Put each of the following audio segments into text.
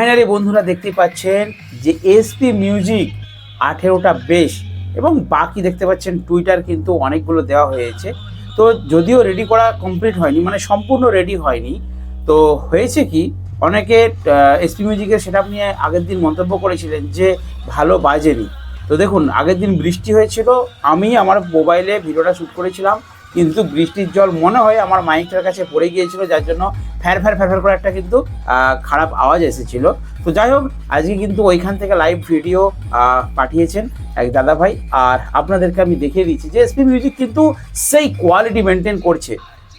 Finally বন্ধুরা দেখতে পাচ্ছেন যে এসপি মিউজিক আঠেরোটা বেশ এবং বাকি দেখতে পাচ্ছেন টুইটার কিন্তু অনেকগুলো দেওয়া হয়েছে। তো যদিও রেডি করা কমপ্লিট হয়নি মানে সম্পূর্ণ রেডি হয়নি, তো হয়েছে কি, অনেকে এসপি মিউজিকের সেট নিয়ে আগের দিন মন্তব্য করেছিলেন যে ভালো বাজেনি। তো দেখুন, আগের দিন বৃষ্টি হয়েছিল, আমি আমার মোবাইলে ভিডিওটা শ্যুট করেছিলাম, কিন্তু বৃষ্টির জল মনে হয় আমার মাইকটার কাছে পড়ে গিয়েছিল, যার জন্য ফ্যার ফ্যার ফ্যার ফ্যার করে একটা কিন্তু খারাপ আওয়াজ এসেছিল। তো যাই হোক, আজকে কিন্তু ওইখান থেকে লাইভ ভিডিও পাঠিয়েছেন এক দাদা ভাই আর আপনাদেরকে আমি দেখিয়ে দিচ্ছি যে এসপি মিউজিক কিন্তু সেই কোয়ালিটি মেনটেন করছে।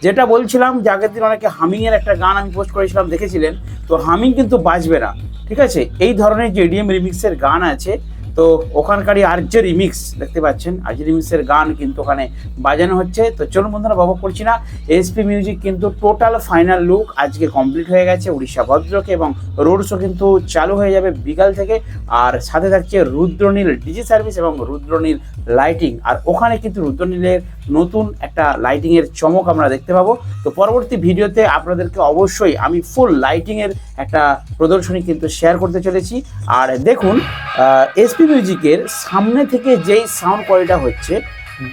যেটা বলছিলাম যে আগের দিন অনেকে হামিংয়ের একটা গান আমি পোস্ট করেছিলাম, দেখেছিলেন? তো হামিং কিন্তু বাজবে না, ঠিক আছে? এই ধরনের যে এডিএম রিমিক্সের গান আছে তো ওখানকারই আর্য রিমিক্স দেখতে পাচ্ছেন। আর্য রিমিক্সের গান কিন্তু ওখানে বাজানো হচ্ছে। তো চলুন বন্ধুরা বাবা করছি না। এসপি মিউজিক কিন্তু টোটাল ফাইনাল লুক আজকে কমপ্লিট হয়ে গেছে। উড়িষ্যা ভদ্রকে এবং রোড শো কিন্তু চালু হয়ে যাবে বিকাল থেকে। আর সাথে থাকছে রুদ্রনীল ডিজি সার্ভিস এবং রুদ্রনীল লাইটিং আর ওখানে কিন্তু রুদ্রনীলের নতুন একটা লাইটিংয়ের চমক আমরা দেখতে পাবো। তো পরবর্তী ভিডিওতে আপনাদেরকে অবশ্যই আমি ফুল লাইটিংয়ের একটা প্রদর্শনী কিন্তু শেয়ার করতে চলেছি। আর দেখুন এসপি মিউজিকের সামনে থেকে যেই সাউন্ড কোয়ালিটা হচ্ছে,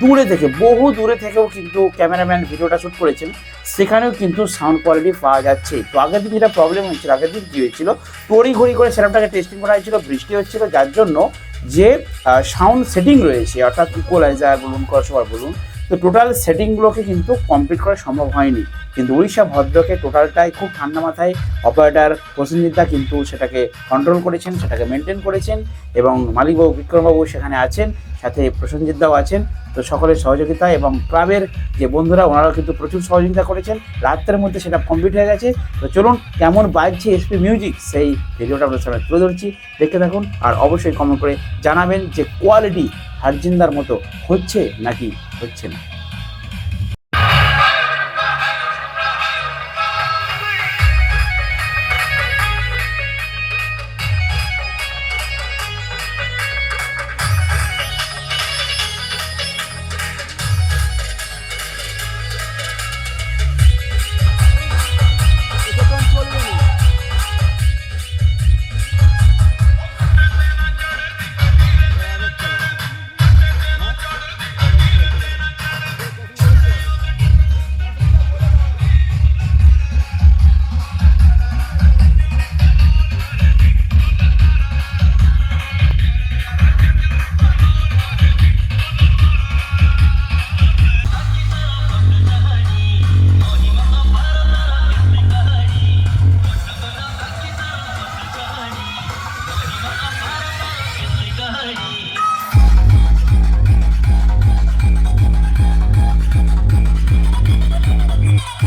দূরে থেকে, বহু দূরে থেকেও কিন্তু ক্যামেরাম্যান ভিডিওটা শ্যুট করেছেন, সেখানেও কিন্তু সাউন্ড কোয়ালিটি পাওয়া যাচ্ছে। তো আগের দিন যেটা প্রবলেম হয়েছিল, আগের দিন কী হয়েছিল? তড়ি ঘড়ি করে সেরকমটাকে টেস্টিং করা হয়েছিল, বৃষ্টি হচ্ছিল, যার জন্য যে সাউন্ড সেটিং রয়েছে, অর্থাৎ ইকুয়ালাইজার বলুন ক্রসওভার বলুন তো টোটাল সেটিংগুলোকে কিন্তু কমপ্লিট করা সম্ভব হয়নি। কিন্তু উড়িষ্যা ভদ্রকে টোটালটাই খুব ঠান্ডা মাথায় অপারেটার প্রসেনজিৎদা কিন্তু সেটাকে কন্ট্রোল করেছেন, সেটাকে মেনটেন করেছেন এবং মালিকবাবু বিক্রমবাবু সেখানে আছেন, সাথে প্রসেনজিৎদাও আছেন। তো সকলের সহযোগিতা এবং ক্লাবের যে বন্ধুরা, ওনারাও কিন্তু প্রচুর সহযোগিতা করেছেন। রাত্রের মধ্যে সেটা কমপ্লিট হয়ে গেছে। তো চলুন কেমন বাজছে এসপি মিউজিক সেই ভিডিওটা আপনাদের সামনে তুলে ধরছি। দেখতে থাকুন আর অবশ্যই কমেন্ট করে জানাবেন যে কোয়ালিটি হারজিন্দার মতো হচ্ছে নাকি হচ্ছে না?